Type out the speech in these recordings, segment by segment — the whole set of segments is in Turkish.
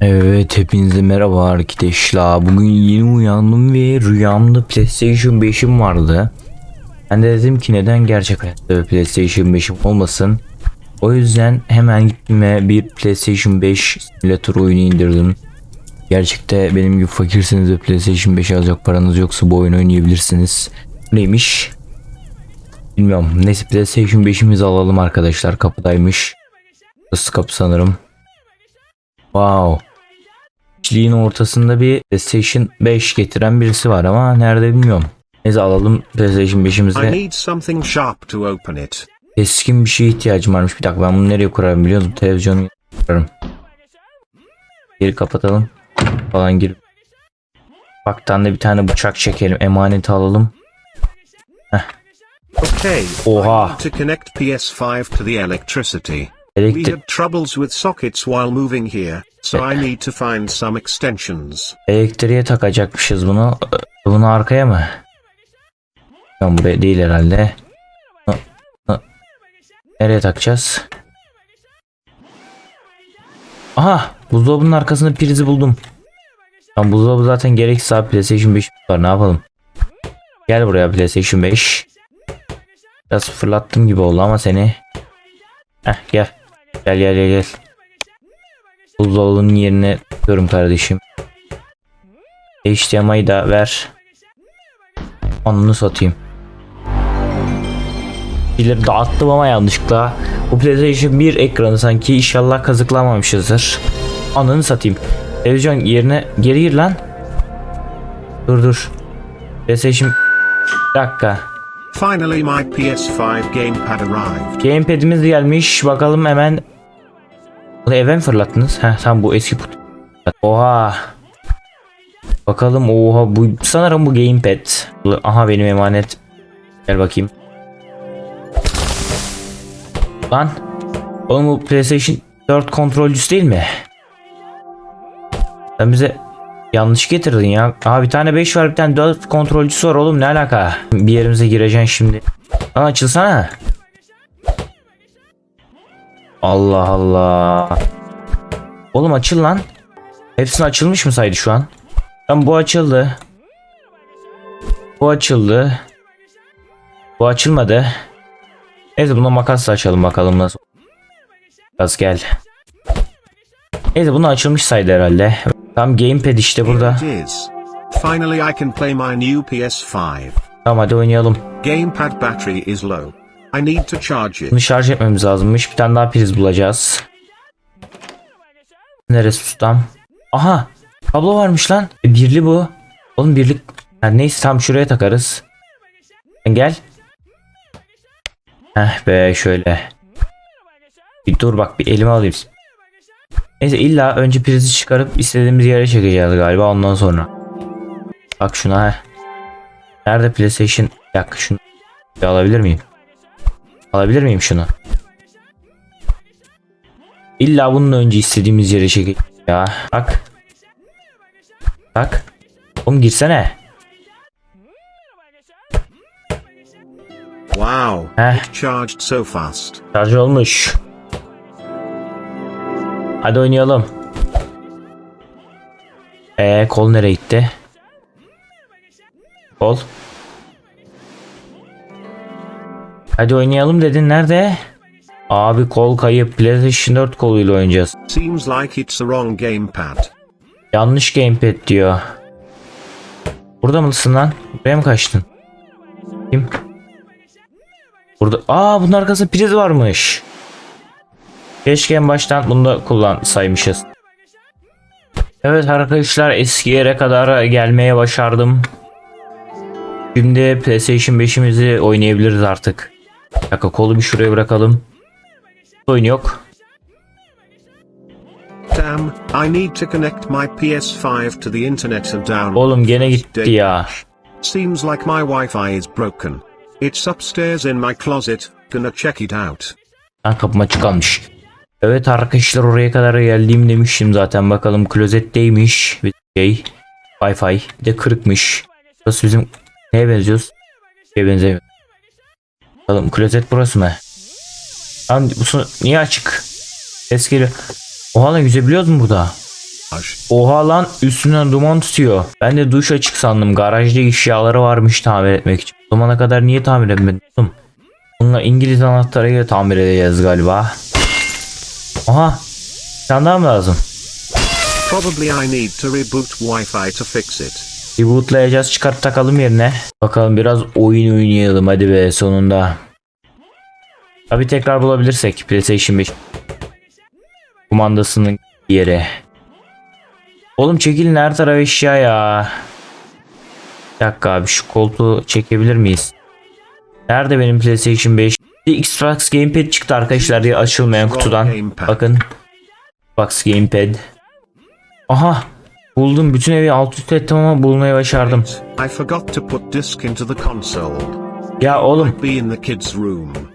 Evet hepinize merhaba arkadaşlar. Bugün yeni uyandım ve rüyamda PlayStation 5'im vardı. Ben de dedim ki neden gerçek hayatta PlayStation 5'im olmasın. O yüzden hemen gittim ve bir PlayStation 5 simülatör oyunu indirdim. Gerçekte benim gibi fakirsiniz ve PlayStation 5 alacak paranız yoksa bu oyunu oynayabilirsiniz. Neymiş? Bilmiyorum. Neyse PlayStation 5'imizi alalım arkadaşlar. Kapıdaymış. Burası kapı sanırım. Wow. Çiğin ortasında bir PlayStation 5 getiren birisi var ama nerede bilmiyorum. Neyse alalım PlayStation I 5'imizi. need something sharp to open it. Keskin bir şeye ihtiyacım varmış. Bir dakika ben bunu nereye kurarım biliyor musun? Televizyonu kurarım. Geri kapatalım. Falan girip. Baktan da bir tane bıçak çekelim. Emaneti alalım. Okay. Oha. To connect PS5 to the electricity. We had troubles with sockets while moving here, so I need to find some extensions. elektriğe takacakmışız bunu. Bunu arkaya mı? Ben buraya değil herhalde. Nereye takacağız? Aha! Buzdolabının arkasında prizi buldum. Tam buzdolabı zaten gereksiz abi PlayStation 5 var ne yapalım? Gel buraya PlayStation 5. Biraz fırlattım gibi oldu ama seni. Heh gel. Gel gel gel gel. Buzdolabının yerine tutuyorum kardeşim. HDMI'yi da ver. Anını satayım. Şeyleri dağıttım ama yanlışlıkla. Bu PlayStation 1 ekranı sanki inşallah kazıklamamışızdır. Anını satayım. Televizyon yerine geri gir lan. Dur dur. PlayStation bir dakika. Finally, my PS5 gamepad arrived. Gamepad'imiz gelmiş. Bakalım hemen. Eve mi fırlattınız? Heh tam bu eski kutu. Oha. Bakalım oha bu sanırım bu gamepad. Aha benim emanet. Gel bakayım. Lan. Oğlum bu PlayStation 4 kontrolcüsü değil mi? Sen bize yanlış getirdin ya. Aha bir tane 5 var bir tane 4 kontrolcüsü var oğlum ne alaka? Bir yerimize gireceksin şimdi. Lan açılsana. Allah Allah. Oğlum açıl lan. Hepsini açılmış mı saydı şu an? Tam bu açıldı. Bu açıldı. Bu açılmadı. Neyse bunu makasla açalım bakalım nasıl. Biraz gel. Neyse bunu açılmış saydı herhalde. Tam gamepad işte burada. Finally, I can play my new PS5. Tamam hadi oynayalım. Gamepad battery is low. I need to charge it. Bunu şarj etmemiz lazımmış. Bir tane daha priz bulacağız. Neresi ustam? Aha! Kablo varmış lan. E, birli bu. Oğlum birlik. Ha, neyse tam şuraya takarız. Gel. Heh be şöyle. Bir dur bak bir elime alayım. Neyse illa önce prizi çıkarıp istediğimiz yere çekeceğiz galiba ondan sonra. Bak şuna heh. Nerede PlayStation? Bir dakika şunu bir alabilir miyim? Alabilir miyim şunu? İlla bunun önce istediğimiz yere çek ya. Bak. Bak. Oğlum girsene. Wow. Heh. Charged so fast. Şarj olmuş. Hadi oynayalım. Ee kol nereye gitti? Kol. Hadi oynayalım dedin nerede? Abi kol kayıp PlayStation 4 koluyla oynayacağız. Seems like it's the wrong gamepad. Yanlış gamepad diyor. Burada mısın lan? Buraya mı kaçtın? Kim? Burada. Aa bunun arkasında priz varmış. Keşke en baştan bunu da kullansaymışız. Evet arkadaşlar eski yere kadar gelmeye başardım. Şimdi PlayStation 5'imizi oynayabiliriz artık. Bir dakika kolu bir şuraya bırakalım. Oyun yok. Damn, I need to connect my PS5 to the internet and download. Oğlum gene gitti ya. Seems like my Wi-Fi is broken. It's upstairs in my closet. Gonna check it out. Lan kapım açık kalmış. Evet arkadaşlar oraya kadar geldiğim demiştim zaten. Bakalım klozetteymiş. Bir şey. Wi-Fi. Bir de kırıkmış. Burası bizim neye benziyoruz? Şeye benzemiyor. Bakalım klozet burası mı? Lan bu su niye açık? Ses geliyor. Oha lan yüzebiliyoruz mu burada? Oha lan üstünden duman tutuyor. Ben de duş açık sandım. Garajda eşyaları varmış tamir etmek için. O zamana kadar niye tamir etmedim? Bununla İngiliz anahtarıyla tamir edeceğiz galiba. Aha. Daha mı lazım? Probably I need to reboot Wi-Fi to fix it. Rebootlayacağız çıkart takalım yerine. Bakalım biraz oyun oynayalım hadi be sonunda. Tabi tekrar bulabilirsek PlayStation 5 kumandasının yeri. Oğlum çekilin her taraf eşya ya. Bir dakika abi şu koltuğu çekebilir miyiz? Nerede benim PlayStation 5? Bir Xbox Gamepad çıktı arkadaşlar diye açılmayan kutudan. Bakın. Xbox Gamepad. Aha. Buldum. Bütün evi alt üst ettim ama bulmayı başardım. Ya oğlum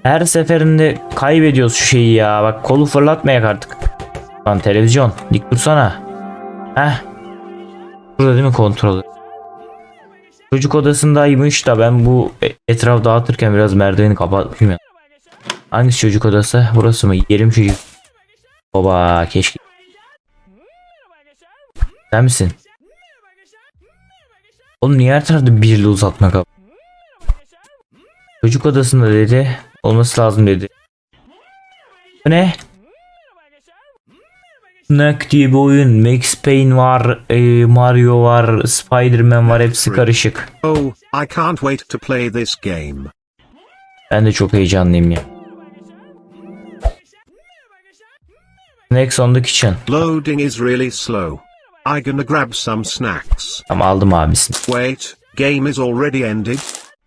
her seferinde kaybediyoruz şu şeyi ya. Bak kolu fırlatmayak artık. Lan televizyon dik dursana. Heh. Burada değil mi kontrolü? Çocuk odasındaymış da ben bu e- etraf dağıtırken biraz merdiveni kapatmışım ya. Hangisi çocuk odası? Burası mı? Yerim çocuk. Baba keşke. Sen misin? Oğlum niye her tarafta birli uzatma kap? Çocuk odasında dedi. Olması lazım dedi. Bu ne? Snack diye bir oyun. Max Payne var. e, Mario var. Spider-Man var. Hepsi karışık. Oh, I can't wait to play this game. Ben de çok heyecanlıyım ya. Next on the kitchen. Loading is really slow. I gonna grab some snacks. Tamam aldım abisini. Wait, game is already ended?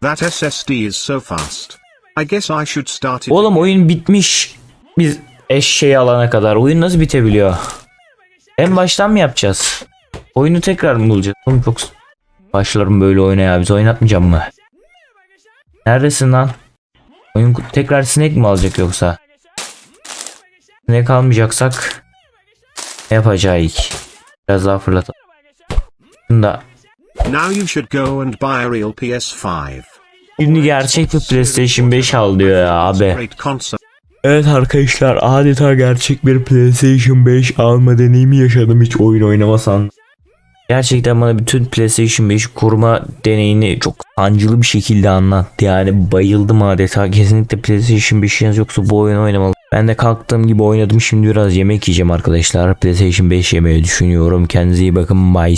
That SSD is so fast. I guess I should start it. Oğlum oyun bitmiş. Biz eşeği alana kadar. Oyun nasıl bitebiliyor? En baştan mı yapacağız? Oyunu tekrar mı bulacağız? Oğlum çok başlarım böyle oyuna ya. Biz oynatmayacağım mı? Neredesin lan? Oyun tekrar sinek mi alacak yoksa? Sinek almayacaksak ne yapacağız? Biraz daha fırlatalım. Şunu da Now you should go and buy a real PS5. Şimdi gerçek bir PlayStation 5 al diyor ya abi. Evet arkadaşlar adeta gerçek bir PlayStation 5 alma deneyimi yaşadım hiç oyun oynamasan. Gerçekten bana bütün PlayStation 5 kurma deneyini çok sancılı bir şekilde anlattı. Yani bayıldım adeta. Kesinlikle PlayStation 5'iniz yoksa bu oyunu oynamalı. Ben de kalktığım gibi oynadım. Şimdi biraz yemek yiyeceğim arkadaşlar. PlayStation 5 yemeyi düşünüyorum. Kendinize iyi bakın. Bye.